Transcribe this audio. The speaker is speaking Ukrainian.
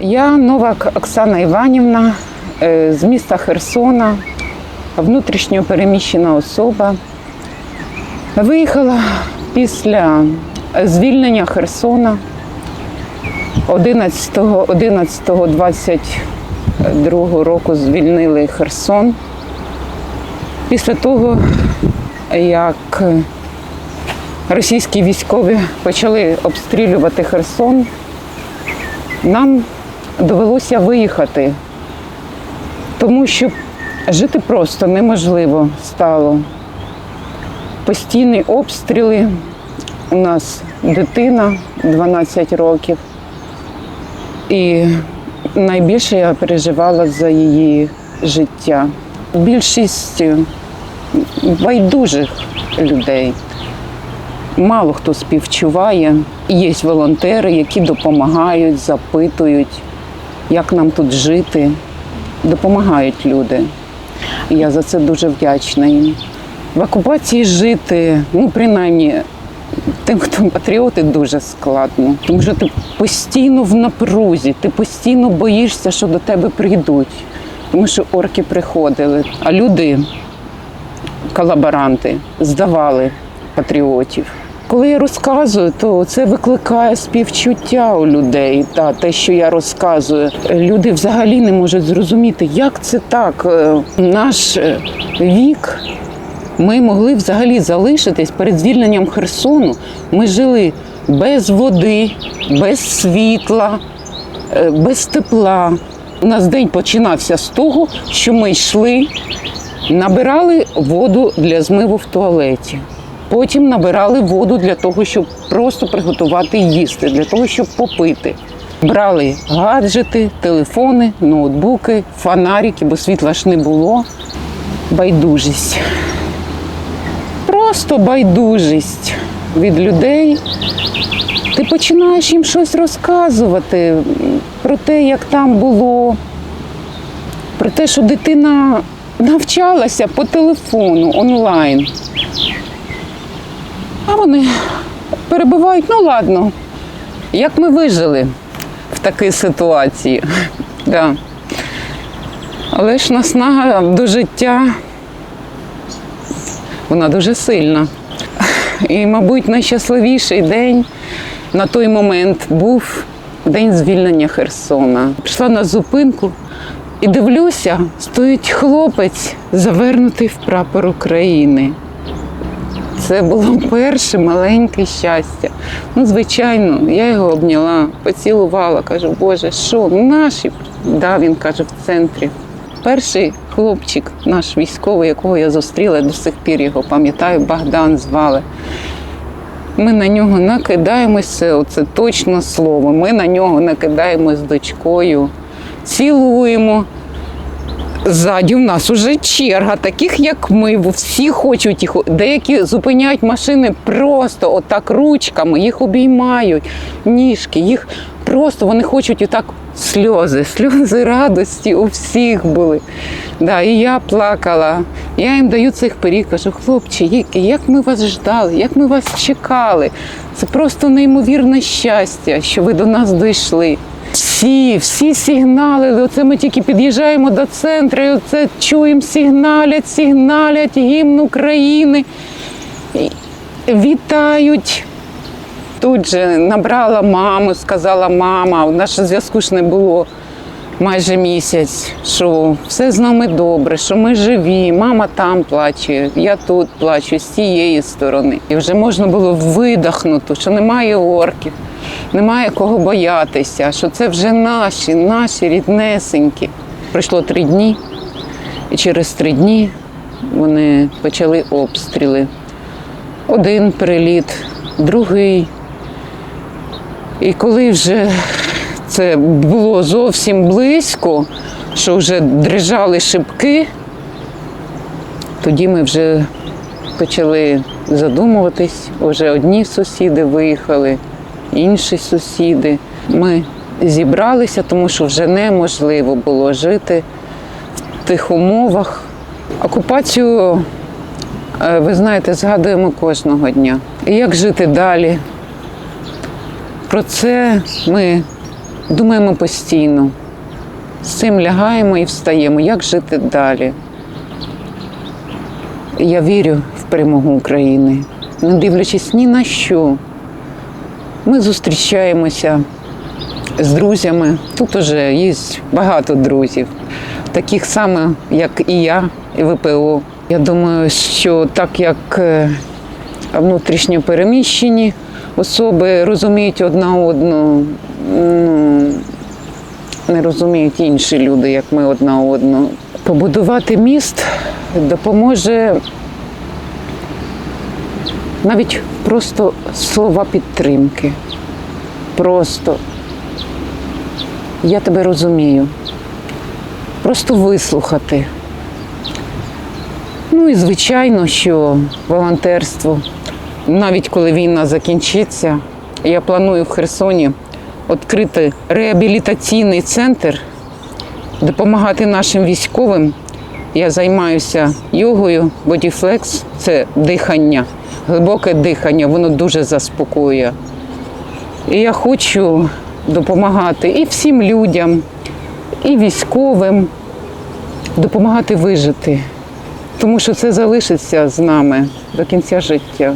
Я Новак Оксана Іванівна е, з міста Херсона, внутрішньо переміщена особа. Виїхала після звільнення Херсона 11 11 22 року звільнили Херсон. Після того, як російські військові почали обстрілювати Херсон, нам довелося виїхати, тому що жити просто неможливо стало. Постійні обстріли. У нас дитина 12 років. І найбільше я переживала за її життя. Більшість байдужих людей. Мало хто співчуває. Є волонтери, які допомагають, запитують, як нам тут жити. Допомагають люди. І я за це дуже вдячна їм. В окупації жити, ну, принаймні, тим, хто патріоти, дуже складно. Тому що ти постійно в напрузі, ти постійно боїшся, що до тебе прийдуть. Тому що орки приходили, а люди, колаборанти, здавали патріотів. Коли я розказую, то це викликає співчуття у людей. Та те, що я розказую, люди взагалі не можуть зрозуміти, як це так. Е, Наш е, вік ми могли взагалі залишитись перед звільненням Херсону. Ми жили без води, без світла, е, без тепла. У нас день починався з того, що ми йшли, набирали воду для змиву в туалеті. Потім набирали воду для того, щоб просто приготувати їсти, для того, щоб попити. Брали гаджети, телефони, ноутбуки, фонарики, бо світла ж не було. Байдужість. Просто байдужість від людей. Ти починаєш їм щось розказувати про те, як там було, про те, що дитина навчалася по телефону онлайн. А вони перебувають, ну ладно, як ми вижили в такій ситуації. Да. Але ж наснага до життя, вона дуже сильна. І, мабуть, найщасливіший день на той момент був день звільнення Херсона. Прийшла на зупинку і дивлюся, стоїть хлопець, завернутий в прапор України. Це було перше маленьке щастя. Ну, звичайно, я його обняла, поцілувала, кажу, Боже, що наші? Да, він каже, в центрі. Перший хлопчик, наш військовий, якого я зустріла, до сих пір його пам'ятаю, Богдан звали. Ми на нього накидаємося, це точно слово. Ми на нього накидаємось з дочкою, цілуємо. Ззаді в нас уже черга, таких як ми, всі хочуть їх. Деякі зупиняють машини просто отак ручками, їх обіймають, ніжки, їх просто вони хочуть отак сльози, сльози радості у всіх були. Да, і я плакала. Я їм даю цих пиріг, кажу, хлопці, як ми вас ждали, як ми вас чекали. Це просто неймовірне щастя, що ви до нас дійшли. Всі, всі сигналили. Оце ми тільки під'їжджаємо до центру, і оце чуємо, сигналять, сигналять гімн України. Вітають. Тут же набрала маму, сказала мама, у нас зв'язку ж не було майже місяць, що все з нами добре, що ми живі, мама там плаче, я тут плачу з цієї сторони. І вже можна було видихнути, що немає орків, немає кого боятися, що це вже наші, наші ріднесенькі. Пройшло три дні, і через три дні вони почали обстріли. Один приліт, другий. І коли вже це було зовсім близько, що вже дрижали шибки, тоді ми вже почали задумуватись. Вже одні сусіди виїхали, інші сусіди. Ми зібралися, тому що вже неможливо було жити в тих умовах. Окупацію, е, ви знаєте, згадуємо кожного дня. І як жити далі? Про це ми думаємо постійно. З цим лягаємо і встаємо. Як жити далі? Я вірю в перемогу України, не дивлячись ні на що. Ми зустрічаємося з друзями. Тут уже є багато друзів, таких самих, як і я, і ВПО. Я думаю, що так як е, внутрішньо переміщені особи розуміють одна одну, ну, не розуміють інші люди, як ми одна одну. Побудувати міст допоможе навіть просто слова підтримки. Просто я тебе розумію. Просто вислухати. Ну і звичайно, що волонтерство, навіть коли війна закінчиться, я планую в Херсоні відкрити реабілітаційний центр, допомагати нашим військовим. Я займаюся йогою, бодіфлекс це дихання, глибоке дихання, воно дуже заспокоює. І я хочу допомагати і всім людям, і військовим, допомагати вижити, тому що це залишиться з нами до кінця життя.